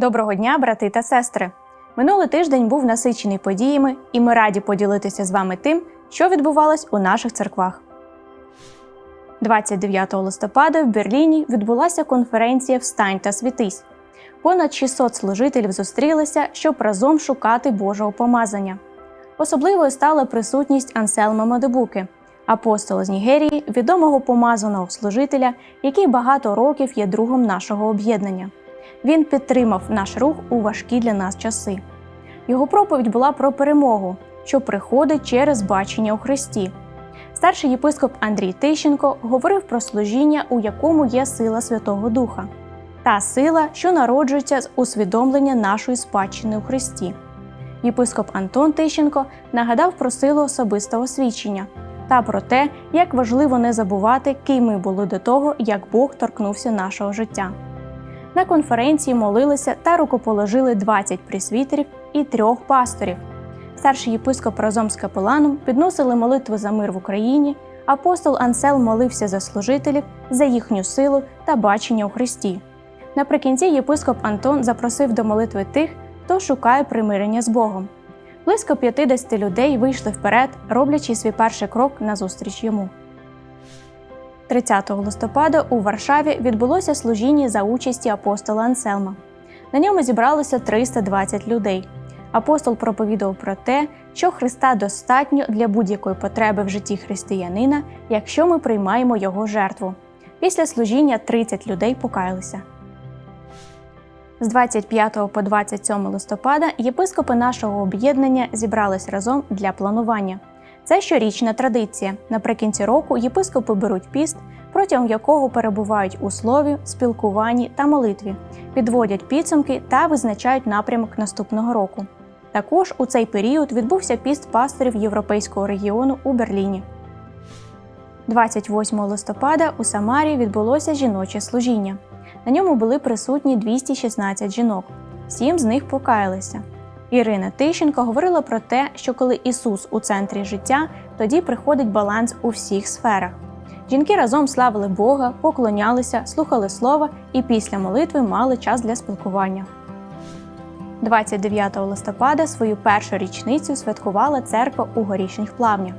Доброго дня, брати та сестри! Минулий тиждень був насичений подіями, і ми раді поділитися з вами тим, що відбувалось у наших церквах. 29 листопада в Берліні відбулася конференція Встань та світись. Понад 600 служителів зустрілися, щоб разом шукати Божого помазання. Особливою стала присутність Анселма Мадебуки, апостола з Нігерії, відомого помазаного служителя, який багато років є другом нашого об'єднання. Він підтримав наш рух у важкі для нас часи. Його проповідь була про перемогу, що приходить через бачення у Христі. Старший єпископ Андрій Тищенко говорив про служіння, у якому є сила Святого Духа, та сила, що народжується з усвідомлення нашої спадщини у Христі. Єпископ Антон Тищенко нагадав про силу особистого свідчення та про те, як важливо не забувати, ким ми були до того, як Бог торкнувся нашого життя. На конференції молилися та рукоположили 20 присвітерів і трьох пасторів. Старший єпископ разом з капеланом підносили молитви за мир в Україні. Апостол Ансел молився за служителів, за їхню силу та бачення у Христі. Наприкінці єпископ Антон запросив до молитви тих, хто шукає примирення з Богом. Близько 50 людей вийшли вперед, роблячи свій перший крок назустріч йому. 30 листопада у Варшаві відбулося служіння за участі апостола Анселма. На ньому зібралося 320 людей. Апостол проповідав про те, що Христа достатньо для будь-якої потреби в житті християнина, якщо ми приймаємо його жертву. Після служіння 30 людей покаялися. З 25 по 27 листопада єпископи нашого об'єднання зібрались разом для планування. Це щорічна традиція. Наприкінці року єпископи беруть піст, протягом якого перебувають у слові, спілкуванні та молитві, підводять підсумки та визначають напрямок наступного року. Також у цей період відбувся піст пасторів Європейського регіону у Берліні. 28 листопада у Самарі відбулося жіноче служіння. На ньому були присутні 216 жінок. Сім з них покаялися. Ірина Тищенко говорила про те, що коли Ісус у центрі життя, тоді приходить баланс у всіх сферах. Жінки разом славили Бога, поклонялися, слухали слова і після молитви мали час для спілкування. 29 листопада свою першу річницю святкувала церква у горішніх плавнях.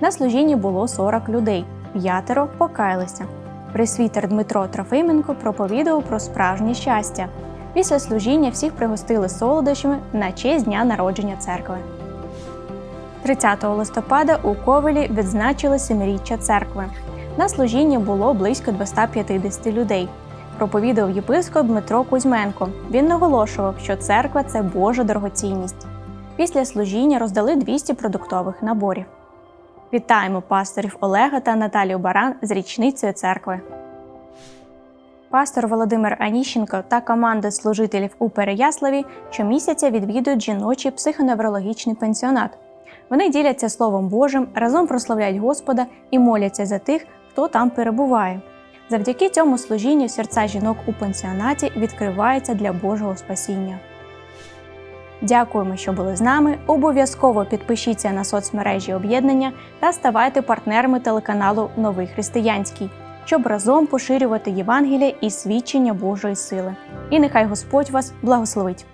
На служінні було 40 людей, п'ятеро покаялися. Пресвітер Дмитро Трофименко проповідував про справжнє щастя. Після служіння всіх пригостили солодощами на честь дня народження церкви. 30 листопада у Ковелі відзначили семиріччя церкви. На служінні було близько 250 людей. Проповідав єпископ Дмитро Кузьменко. Він наголошував, що церква це Божа дорогоцінність. Після служіння роздали 200 продуктових наборів. Вітаємо пасторів Олега та Наталію Баран з річницею церкви. Пастор Володимир Аніщенко та команда служителів у Переяславі щомісяця відвідують жіночий психоневрологічний пенсіонат. Вони діляться Словом Божим, разом прославляють Господа і моляться за тих, хто там перебуває. Завдяки цьому служінню серця жінок у пансіонаті відкриваються для Божого спасіння. Дякуємо, що були з нами. Обов'язково підпишіться на соцмережі об'єднання та ставайте партнерами телеканалу Новий Християнський, щоб разом поширювати Євангелія і свідчення Божої сили. І нехай Господь вас благословить!